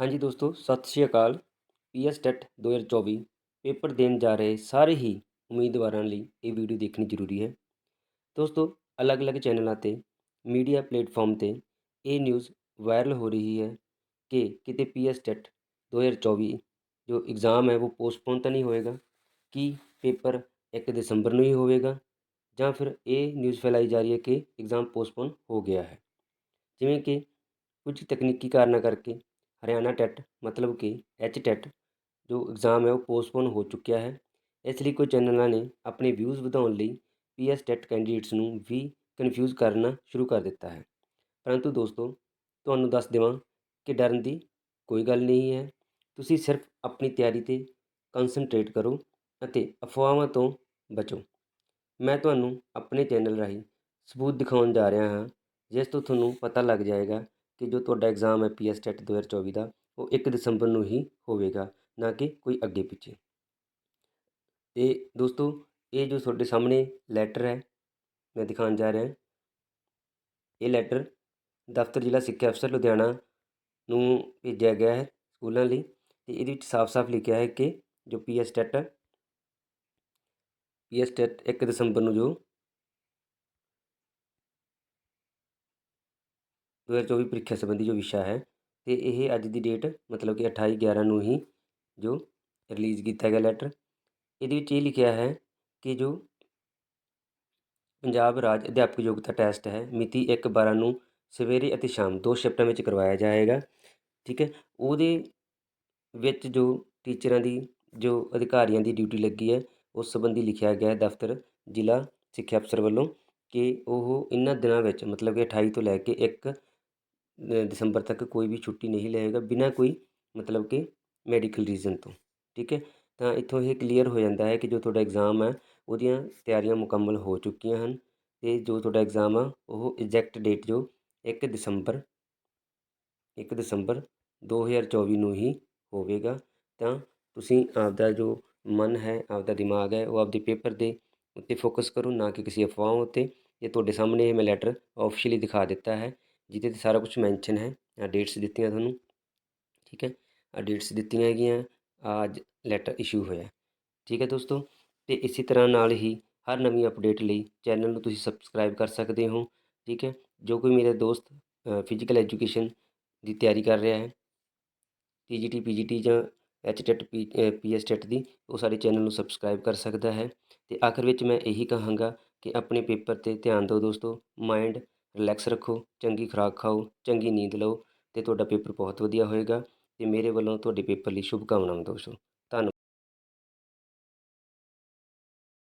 ਹਾਂਜੀ ਦੋਸਤੋ, ਸਤਿ ਸ਼੍ਰੀ ਅਕਾਲ। ਪੀਐਸ ਟੈਟ 2024 ਪੇਪਰ ਦੇਣ ਜਾ ਰਹੇ ਸਾਰੇ ਹੀ ਉਮੀਦਵਾਰਾਂ ਲਈ ਇਹ ਵੀਡੀਓ ਦੇਖਣੀ ਜ਼ਰੂਰੀ ਹੈ। ਦੋਸਤੋ, ਅਲੱਗ-ਅਲੱਗ ਚੈਨਲਾਂ ਤੇ, ਮੀਡੀਆ ਪਲੇਟਫਾਰਮ ਤੇ ਇਹ ਨਿਊਜ਼ ਵਾਇਰਲ ਹੋ ਰਹੀ ਹੈ ਕਿ ਕਿਤੇ ਪੀਐਸ ਟੈਟ 2024 ਜੋ ਐਗਜ਼ਾਮ ਹੈ ਉਹ ਪੋਸਟਪੋਨ ਤਾਂ ਨਹੀਂ ਹੋਏਗਾ, ਕਿ ਪੇਪਰ 1 ਦਸੰਬਰ ਨੂੰ ਹੀ ਹੋਵੇਗਾ ਜਾਂ ਫਿਰ ਇਹ ਨਿਊਜ਼ ਫੈਲਾਈ ਜਾ ਰਹੀ ਹੈ ਕਿ ਐਗਜ਼ਾਮ ਪੋਸਟਪੋਨ ਹੋ ਗਿਆ ਹੈ। ਜਿਵੇਂ ਕਿ ਕੁਝ ਤਕਨੀਕੀ ਕਾਰਨਾਂ ਕਰਕੇ ਹਰਿਆਣਾ ਟੈਟ ਮਤਲਬ ਕਿ ਐਚ ਟੈਟ ਜੋ ਐਗਜ਼ਾਮ ਹੈ ਉਹ ਪੋਸਟਪੋਨ ਹੋ ਚੁੱਕਿਆ ਹੈ। ਇਸ ਲਈ ਕੁਝ ਚੈਨਲਾਂ ਨੇ ਆਪਣੇ ਵਿਊਜ਼ ਵਧਾਉਣ ਲਈ ਪੀਐਸ ਟੈਟ ਕੈਂਡੀਡੇਟਸ ਨੂੰ ਵੀ ਕਨਫਿਊਜ਼ ਕਰਨਾ ਸ਼ੁਰੂ ਕਰ ਦਿੱਤਾ ਹੈ। ਪਰੰਤੂ ਦੋਸਤੋ, ਤੁਹਾਨੂੰ ਦੱਸ ਦੇਵਾਂ ਕਿ ਡਰਨ ਦੀ ਕੋਈ ਗੱਲ ਨਹੀਂ ਹੈ। ਤੁਸੀਂ ਸਿਰਫ ਆਪਣੀ ਤਿਆਰੀ ਤੇ ਕਨਸੈਂਟਰੇਟ ਕਰੋ ਅਤੇ ਅਫਵਾਹਾਂ ਤੋਂ ਬਚੋ। ਮੈਂ ਤੁਹਾਨੂੰ ਆਪਣੇ ਚੈਨਲ ਰਾਹੀਂ ਸਬੂਤ ਦਿਖਾਉਣ ਜਾ ਰਿਹਾ ਹਾਂ, ਜਿਸ ਤੋਂ ਤੁਹਾਨੂੰ ਪਤਾ ਲੱਗ ਜਾਏਗਾ ਕਿ ਜੋ ਤੁਹਾਡਾ ਐਗਜ਼ਾਮ ਹੈ ਪੀਐਸ ਟੈਟ 2024 ਦਾ ਉਹ 1 ਦਸੰਬਰ ਨੂੰ ਹੀ ਹੋਵੇਗਾ, ਨਾ ਕਿ ਕੋਈ ਅੱਗੇ ਪਿੱਛੇ। ਤੇ ਦੋਸਤੋ, ਇਹ ਜੋ ਤੁਹਾਡੇ ਸਾਹਮਣੇ ਲੈਟਰ ਹੈ, ਮੈਂ ਦਿਖਾਉਣ ਜਾ ਰਿਹਾ, ਇਹ ਲੈਟਰ ਦਫ਼ਤਰ ਜ਼ਿਲ੍ਹਾ ਸਿੱਖਿਆ ਅਫਸਰ ਲੁਧਿਆਣਾ ਨੂੰ ਭੇਜਿਆ ਗਿਆ ਹੈ ਸਕੂਲਾਂ ਲਈ ਤੇ ਇਹਦੇ ਵਿੱਚ ਸਾਫ਼-ਸਾਫ਼ ਲਿਖਿਆ ਹੈ ਕਿ ਜੋ ਪੀਐਸ ਟੈਟ ਪੀਐਸ ਟੈਟ 1 ਦਸੰਬਰ ਨੂੰ ਜੋ 2024 ਪ੍ਰੀਖਿਆ ਸੰਬੰਧੀ ਜੋ ਵਿਸ਼ਾ ਹੈ ਅਤੇ ਇਹ ਅੱਜ ਦੀ ਡੇਟ ਮਤਲਬ ਕਿ 28 11 ਨੂੰ ਹੀ ਜੋ ਰਿਲੀਜ਼ ਕੀਤਾ ਗਿਆ ਲੈਟਰ ਇਹਦੇ ਵਿੱਚ ਇਹ ਲਿਖਿਆ ਹੈ ਕਿ ਜੋ ਪੰਜਾਬ ਰਾਜ ਅਧਿਆਪਕ ਯੋਗਤਾ ਟੈਸਟ ਹੈ, ਮਿਤੀ 1 12 ਨੂੰ ਸਵੇਰੇ ਅਤੇ ਸ਼ਾਮ ਦੋ ਸ਼ਿਫਟਾਂ ਵਿੱਚ ਕਰਵਾਇਆ ਜਾਏਗਾ, ਠੀਕ ਹੈ? ਉਹਦੇ ਵਿੱਚ ਜੋ ਟੀਚਰਾਂ ਦੀ, ਜੋ ਅਧਿਕਾਰੀਆਂ ਦੀ ਡਿਊਟੀ ਲੱਗੀ ਹੈ, ਉਸ ਸੰਬੰਧੀ ਲਿਖਿਆ ਗਿਆ ਹੈ ਦਫ਼ਤਰ, ਜ਼ਿਲ੍ਹਾ ਸਿੱਖਿਆ ਅਫਸਰ ਵੱਲੋਂ ਕਿ ਉਹ ਇਹਨਾਂ ਦਿਨਾਂ ਵਿੱਚ ਮਤਲਬ ਕਿ 28 ਤੋਂ ਲੈ ਕੇ 1 ਦਸੰਬਰ ਤੱਕ ਕੋਈ ਵੀ ਛੁੱਟੀ ਨਹੀਂ ਲਏਗਾ ਬਿਨਾਂ ਕੋਈ ਮਤਲਬ ਕਿ ਮੈਡੀਕਲ ਰੀਜ਼ਨ ਤੋਂ ਠੀਕ ਹੈ ਤਾਂ ਇੱਥੋਂ ਇਹ ਕਲੀਅਰ ਹੋ ਜਾਂਦਾ ਹੈ ਕਿ ਜੋ ਤੁਹਾਡਾ ਐਗਜ਼ਾਮ ਹੈ ਉਹਦੀਆਂ ਤਿਆਰੀਆਂ ਮੁਕੰਮਲ ਹੋ ਚੁੱਕੀਆਂ ਹਨ ਤੇ ਜੋ ਤੁਹਾਡਾ ਐਗਜ਼ਾਮ ਆ ਉਹ ਐਗਜ਼ੈਕਟ ਡੇਟ ਜੋ 1 ਦਸੰਬਰ 1 ਦਸੰਬਰ 2024 ਨੂੰ ਹੀ ਹੋਵੇਗਾ ਤਾਂ ਤੁਸੀਂ ਆਪਦਾ ਜੋ ਮਨ ਹੈ ਆਪਦਾ ਦਿਮਾਗ ਹੈ ਉਹ ਆਪਦੇ ਪੇਪਰ ਦੇ ਉੱਤੇ ਫੋਕਸ ਕਰੋ ਨਾ ਕਿ ਕਿਸੇ ਅਫਵਾਹਾਂ ਉੱਤੇ ਇਹ ਤੁਹਾਡੇ ਸਾਹਮਣੇ ਮੈਂ ਲੈਟਰ ਆਫੀਸ਼ੀਅਲੀ ਦਿਖਾ ਦਿੱਤਾ ਹੈ ਜਿਹਦੇ 'ਤੇ ਸਾਰਾ ਕੁਝ ਮੈਂਸ਼ਨ ਹੈ। ਆ ਡੇਟਸ ਦਿੱਤੀਆਂ ਤੁਹਾਨੂੰ, ਠੀਕ ਹੈ? ਆ ਡੇਟਸ ਦਿੱਤੀਆਂ ਹੈਗੀਆਂ ਅੱਜ ਲੈਟਰ ਇਸ਼ੂ ਹੋਇਆ ਠੀਕ ਹੈ ਦੋਸਤੋ? ਤੇ ਇਸੇ ਤਰ੍ਹਾਂ ਨਾਲ ਹੀ ਹਰ ਨਵੀਂ ਅਪਡੇਟ ਲਈ ਚੈਨਲ ਨੂੰ ਤੁਸੀਂ ਸਬਸਕ੍ਰਾਈਬ ਕਰ ਸਕਦੇ ਹੋ, ਠੀਕ ਹੈ? ਜੋ ਕੋਈ ਮੇਰੇ ਦੋਸਤ ਫਿਜ਼ੀਕਲ ਐਜੂਕੇਸ਼ਨ ਦੀ ਤਿਆਰੀ ਕਰ ਰਿਹਾ ਹੈ ਟੀਜੀਟੀ ਪੀਜੀਟੀ ਜਾਂ H TET P S TET ਦੀ, ਉਹ ਸਾਡੇ ਚੈਨਲ ਨੂੰ ਸਬਸਕ੍ਰਾਈਬ ਕਰ ਸਕਦਾ ਹੈ। ਤੇ ਆਖਰ ਵਿੱਚ ਮੈਂ ਇਹੀ ਕਹਾਂਗਾ ਕਿ ਆਪਣੇ ਪੇਪਰ ਤੇ ਧਿਆਨ ਦਿਓ ਦੋਸਤੋ ਮਾਈਂਡ ਰਿਲੈਕਸ ਰੱਖੋ, ਚੰਗੀ ਖੁਰਾਕ ਖਾਓ, ਚੰਗੀ ਨੀਂਦ ਲਓ ਅਤੇ ਤੁਹਾਡਾ ਪੇਪਰ ਬਹੁਤ ਵਧੀਆ ਹੋਏਗਾ ਅਤੇ ਮੇਰੇ ਵੱਲੋਂ ਤੁਹਾਡੇ ਪੇਪਰ ਲਈ ਸ਼ੁਭਕਾਮਨਾਵਾਂ ਦੋਸਤੋ।